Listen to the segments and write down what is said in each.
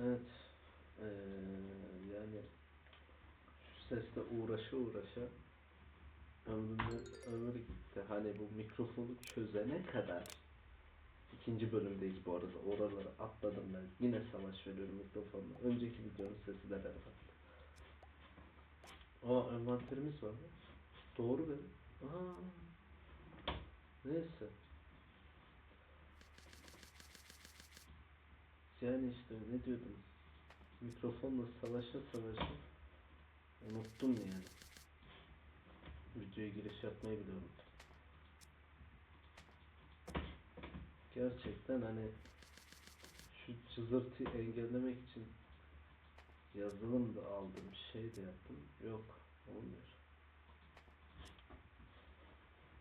Evet. Ee, yani şu sesle uğraşa uğraşa ömrümü ömür gitti. Hani bu mikrofonu çözene kadar ikinci bölümdeyiz bu arada. Oraları atladım ben. Yine savaş veriyorum mikrofonla. Önceki videonun sesi de berbat. Aa envanterimiz var. Doğru be. Aa. Neyse. Yani işte ne diyordum? Mikrofonla savaşa savaşa unuttum yani. Videoya giriş yapmayı bile unuttum. Gerçekten hani şu cızırtıyı engellemek için yazılım da aldım, şey de yaptım. Yok, olmuyor.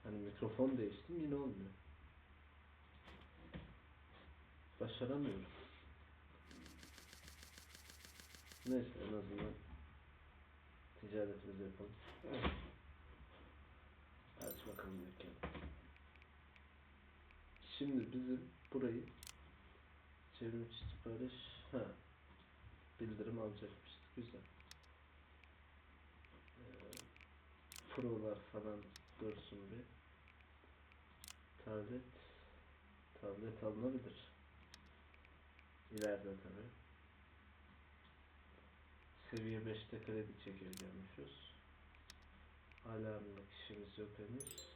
Hani mikrofon değiştim yine olmuyor. Başaramıyorum. Neyse en azından ticaretimizi yapalım. Aç bakalım dükkanı. Şimdi bizim burayı çevrimiçi sipariş ha bildirim alacakmışız. Güzel. Ee, falan dursun bir. Tablet tablet alınabilir. İleride tabii. Seviye 5'te kredi çekebiliyormuşuz. Alarmlık işimiz yok henüz.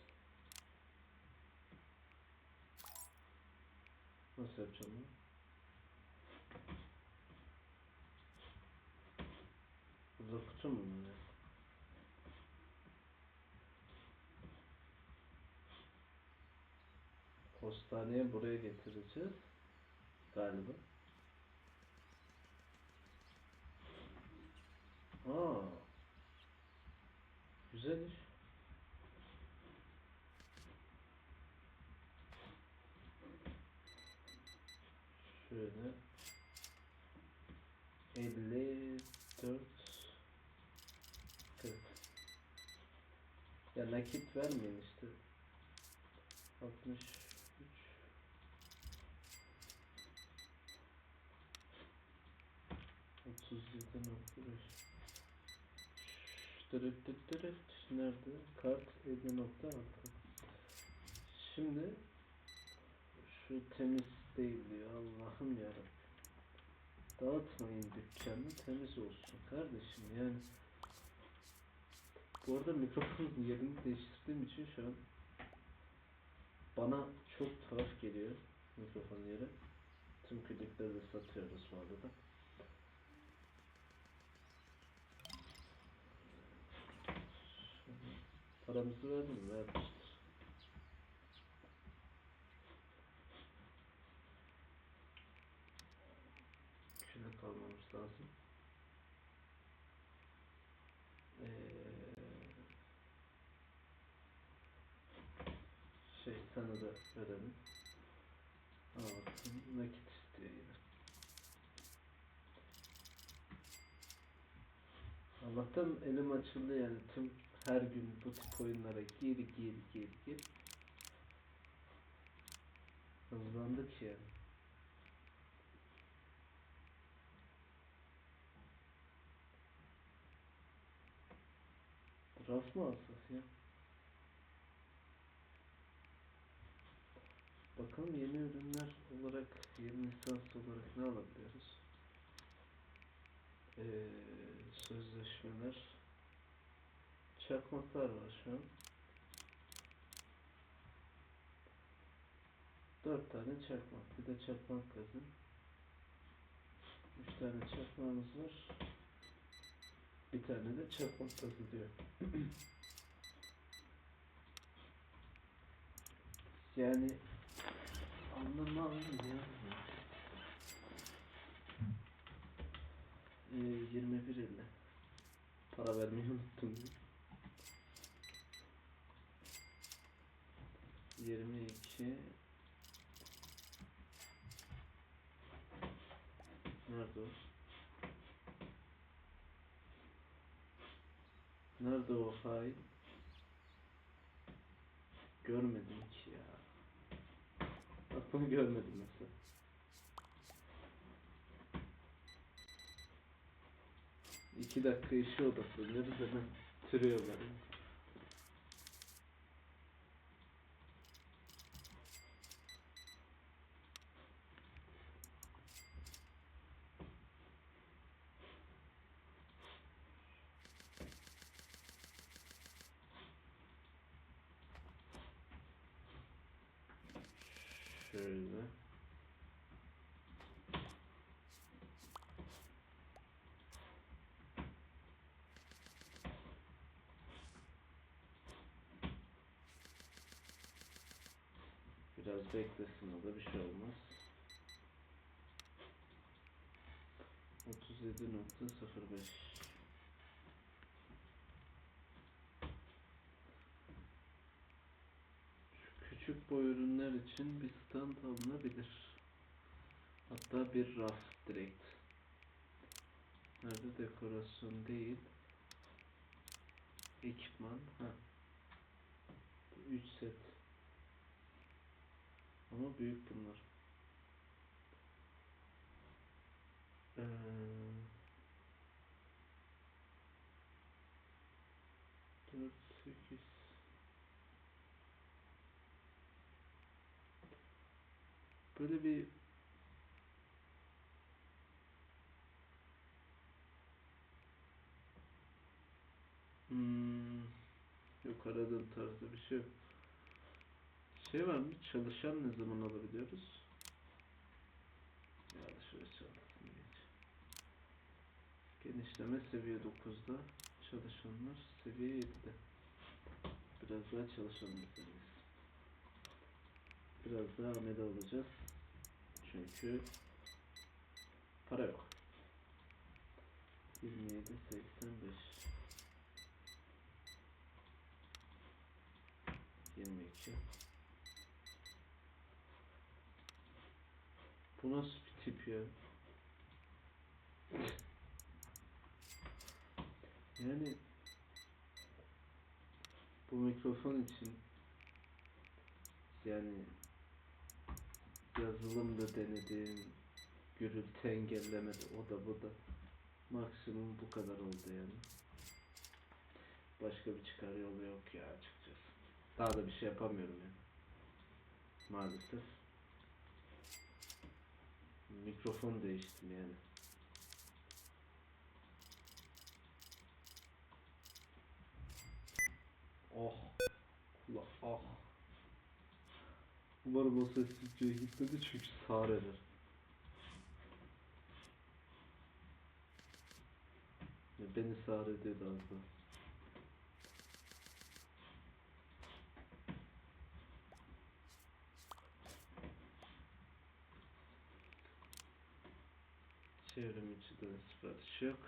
Nasıl yapacağım bunu? Burada kutu mu bunlar? Postaneye buraya getireceğiz. Galiba. Aa. Güzel. Şöyle. 54 40 Ya nakit vermeyin işte. 63 37 nokta Nerede? Kart 50 nokta altı. Şimdi şu temiz değil diyor Allah'ım yarabbim. Dağıtmayın dükkanı temiz olsun kardeşim yani. Bu arada mikrofonun yerini değiştirdiğim için şu an bana çok tuhaf geliyor mikrofon yeri. Tüm klipleri de satıyoruz bu arada. Paramızı verdin mi? Vermiştir. Şöyle kalmamız lazım. Ee, şey sana da verelim. Bakın nakit yine. Allah'tan elim açıldı yani tüm her gün bu tip oyunlara gir gir gir gir. Hızlandık yani. Raf mı alsak ya? Bakalım yeni ürünler olarak, yeni lisans olarak ne alabiliyoruz? Ee, sözleşmeler. Çakmaklar var şu an. Dört tane çakmak. Bir de çakmak gazı. Üç tane çakmağımız var. Bir tane de çakmak gazı diyor. yani anlamam ya. Ee, 21.50 Para vermeyi unuttum. Onu görmedim mesela. İki dakika işi odaklanıyoruz hemen sürüyor ben. Biraz beklesin o da bir şey olmaz. 37.05 Şu küçük boy ürünler için bir stand alınabilir. Hatta bir raf direkt. Nerede dekorasyon değil. Ekipman. Ha. 3 set. Ama büyük bunlar. Ee, dört, sekiz. Böyle bir Hmm, yok aradığım tarzda bir şey yok. Şey var mı? Çalışan ne zaman alabiliyoruz? Ya da şöyle çalışsın geç. Genişleme seviye 9'da. Çalışanlar seviye 7'de. Biraz daha çalışan meselesi. Biraz daha amele olacağız. Çünkü para yok. 27 85 22 Bu nasıl bir tip ya? Yani bu mikrofon için yani yazılımda denedim gürültü engellemedi o da bu da maksimum bu kadar oldu yani. Başka bir çıkar yolu yok ya açıkçası. Daha da bir şey yapamıyorum yani. Maalesef. Mikrofon değiştim yani. Oh. Kula ah. Umarım o ses stüdyoya gitmedi çünkü sağır eder. Beni sağır ediyordu az daha. Çevrim içi de sipariş yok.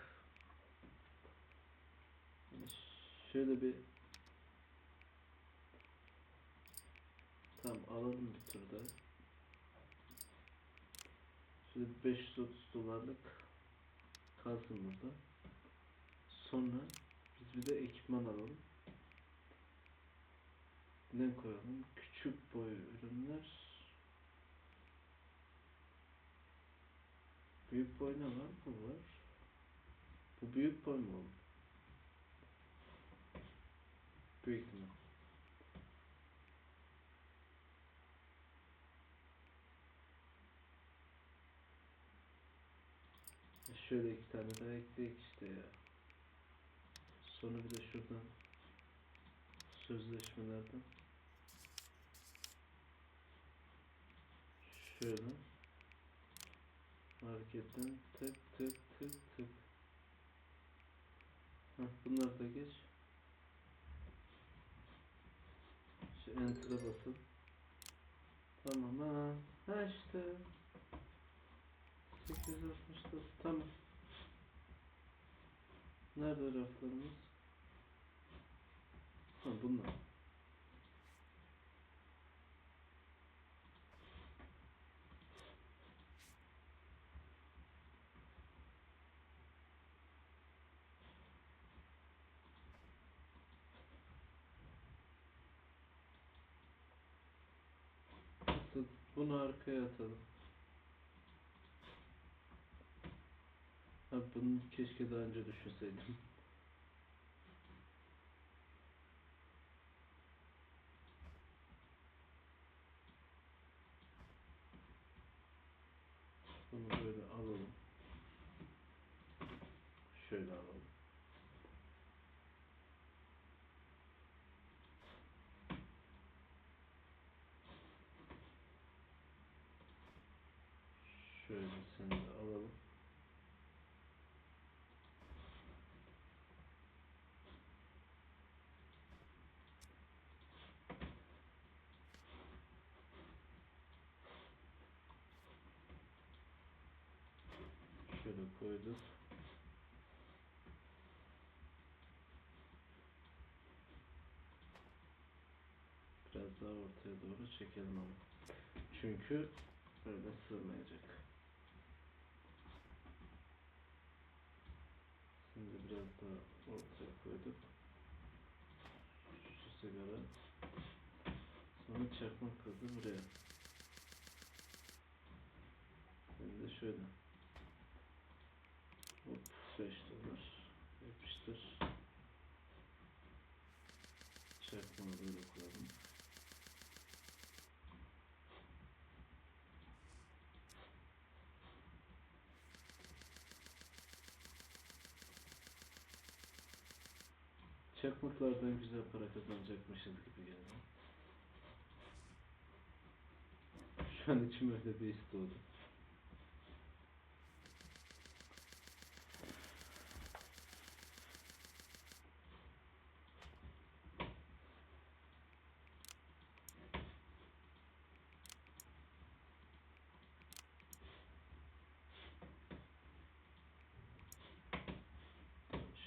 Şöyle bir Tamam alalım bir tur daha. Şöyle bir 530 dolarlık kalsın burada. Sonra biz bir de ekipman alalım. Ne koyalım? Küçük boy ürünler. Büyük boy ne var? Bu var. Bu büyük boy mu oğlum? Büyük ihtimal. E Şöyle iki tane daha ekleyek işte ya. Sonra bir de şuradan sözleşmelerden şöyle marketten tık tık tık tık. Heh, bunları da geç. Şu enter'a basın. Tamam ha ha işte. 869 tamam. Nerede raflarımız? Ha bunlar bunu arkaya atalım Abi bunu keşke daha önce düşünseydim. Bunu böyle alalım. Şöyle alalım. Şöyle seni de alalım. Şöyle koyduk. Biraz daha ortaya doğru çekelim ama. Çünkü böyle sığmayacak. Şimdi biraz daha ortaya koyduk. Şu sigara. Sonra çakmak kızı buraya. Şimdi şöyle. Hop 5 dolar. Yapıştır. Çakmağı böyle koyalım. Çakmaklardan güzel para kazanacakmışız gibi geldi. Şu an içim öyle bir his.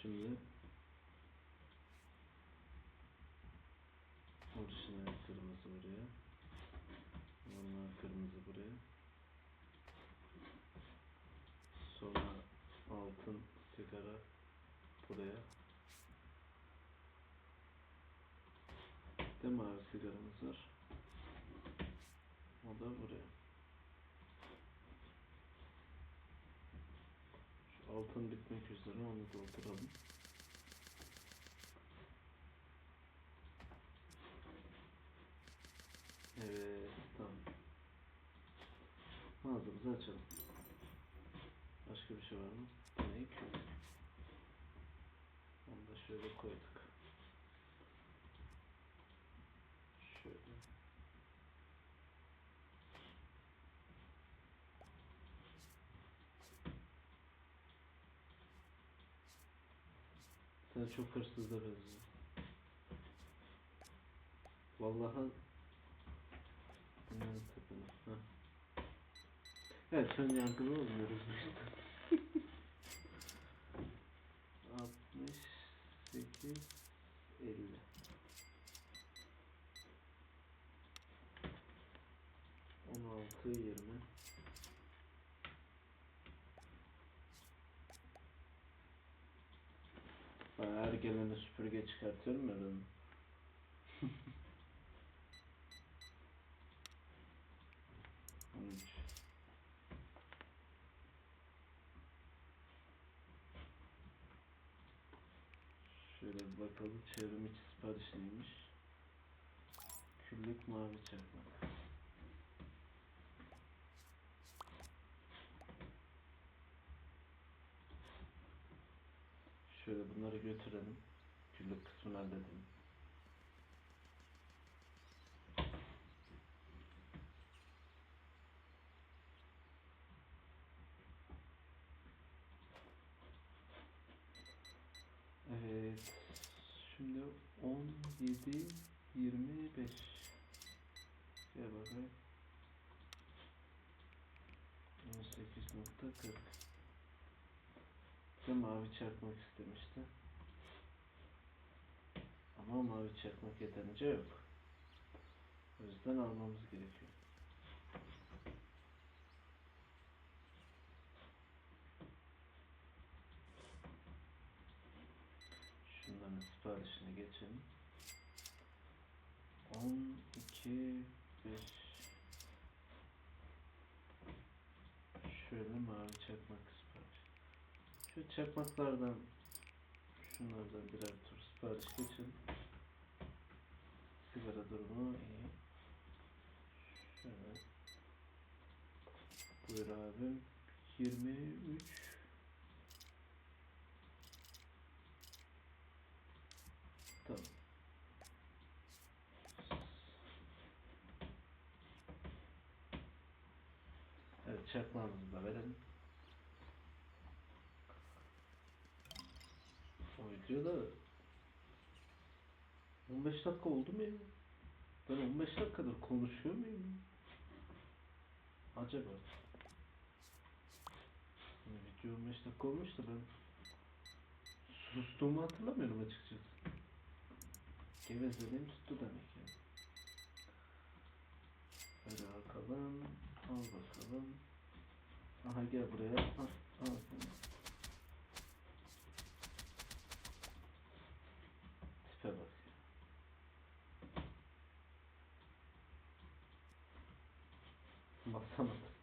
Şimdi Normal kırmızı buraya. Sonra altın sigara buraya. Bir de mavi sigaramız var. O da buraya. Şu altın bitmek üzere onu dolduralım. Evet, tamam. Mağazamızı açalım. Başka bir şey var mı? Ki? Onu da şöyle koyduk. Şöyle. Sen çok hırsıza benziyorsun. Vallahi Dünyanın tepene. Heh. Evet sen yargılı olmuyoruz işte. 68 50 16 20 Ben her gelene süpürge çıkartıyorum ya ben. On üç. Bakalım çevrim içi sipariş neymiş? Küllük mavi çakmak. Şöyle bunları götürelim. Küllük kısmını halledelim. Evet. Şimdi 17 25 Gel bakayım. 18.40 Bir de mavi çakmak istemişti. Ama mavi çakmak yeterince yok. O yüzden almamız gerekiyor. Şunların siparişini geçelim. 12 5 Şöyle mavi çakmak sipariş. Şu çakmaklardan şunlardan birer tur sipariş geçin. Sigara durumu iyi. Şöyle. Buyur abim. 23 Tamam. Evet çakmağımızı da verelim. O videoda 15 dakika oldu mu ya? Ben 15 dakikadır konuşuyor muyum? Acaba? Yani video 15 dakika olmuş da ben sustuğumu hatırlamıyorum açıkçası. Gevezeliğim tuttu demek yani. Hadi bakalım. Al bakalım. Aha gel buraya. Al, al. Tipe bak. Basamadım.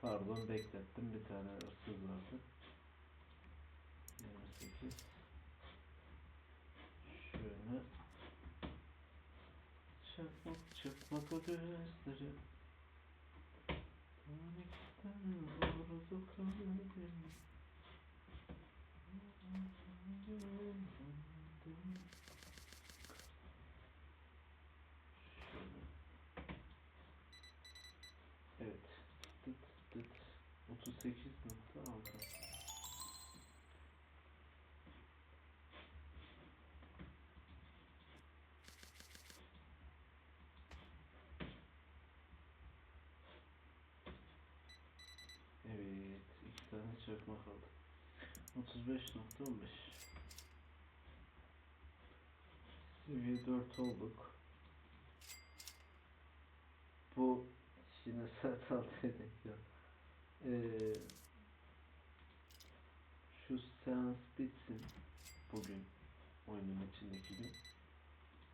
Pardon beklettim bir tane hırsız vardı. 28 Şöyle Çakmak çakmak o gözleri. Panikten çakmak aldım. 35.15 Seviye 4 olduk. Bu yine saat altı ya. Ee, şu seans bitsin bugün oyunun içindeki gün.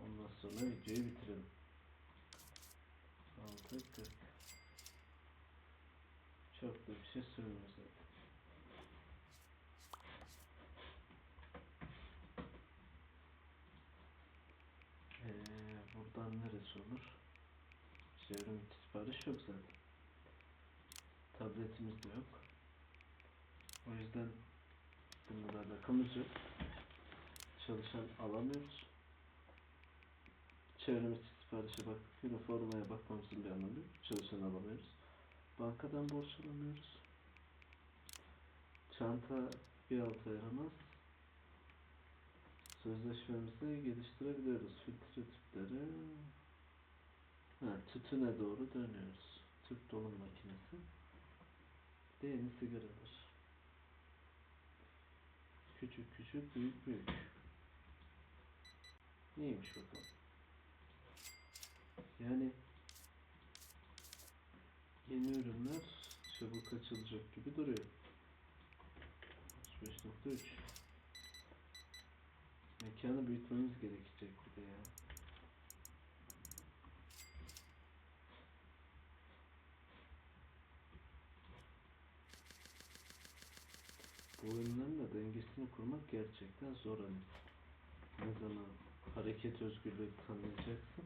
Ondan sonra videoyu bitirelim. 6 40 çok da bir şey sürmüyor zaten. Ee, buradan neresi olur? Çevrim sipariş yok zaten. Tabletimiz de yok. O yüzden bunda alakamız yok. Çalışan alamıyoruz. Çevrim içi siparişe bak, üniformaya bakmamızın bir anlamı yok. Çalışan alamıyoruz. Bankadan borç alamıyoruz. Çanta bir alta yaramaz. Sözleşmemizi geliştirebiliyoruz. Filtre tüpleri. Ha, tütüne doğru dönüyoruz. Tüp dolum makinesi. Yeni sigaralar. Küçük küçük, büyük büyük. Neymiş bakalım. Yani Yeni ürünler çabuk açılacak gibi duruyor. 35.3 Mekanı büyütmemiz gerekecek bir de ya. Bu oyunların da dengesini kurmak gerçekten zor hani. Ne zaman hareket özgürlüğü tanıyacaksın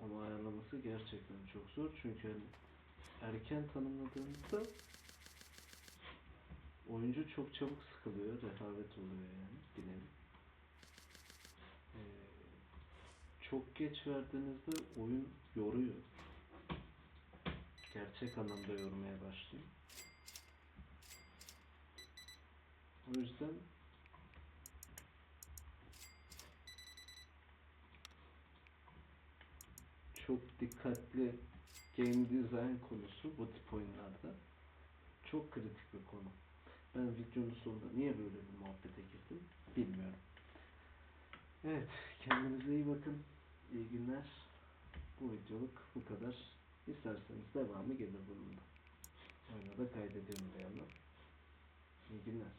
onu ayarlaması gerçekten çok zor çünkü hani erken tanımladığınızda oyuncu çok çabuk sıkılıyor, rehavet oluyor yani nevi. Ee, çok geç verdiğinizde oyun yoruyor. Gerçek anlamda yormaya başlıyor. O yüzden çok dikkatli game design konusu bu tip oyunlarda çok kritik bir konu. Ben videonun sonunda niye böyle bir muhabbete girdim bilmiyorum. Evet, kendinize iyi bakın. İyi günler. Bu videoluk bu kadar. İsterseniz devamı gelir bunun da. Oyunu da kaydediyorum bir yandan. İyi günler.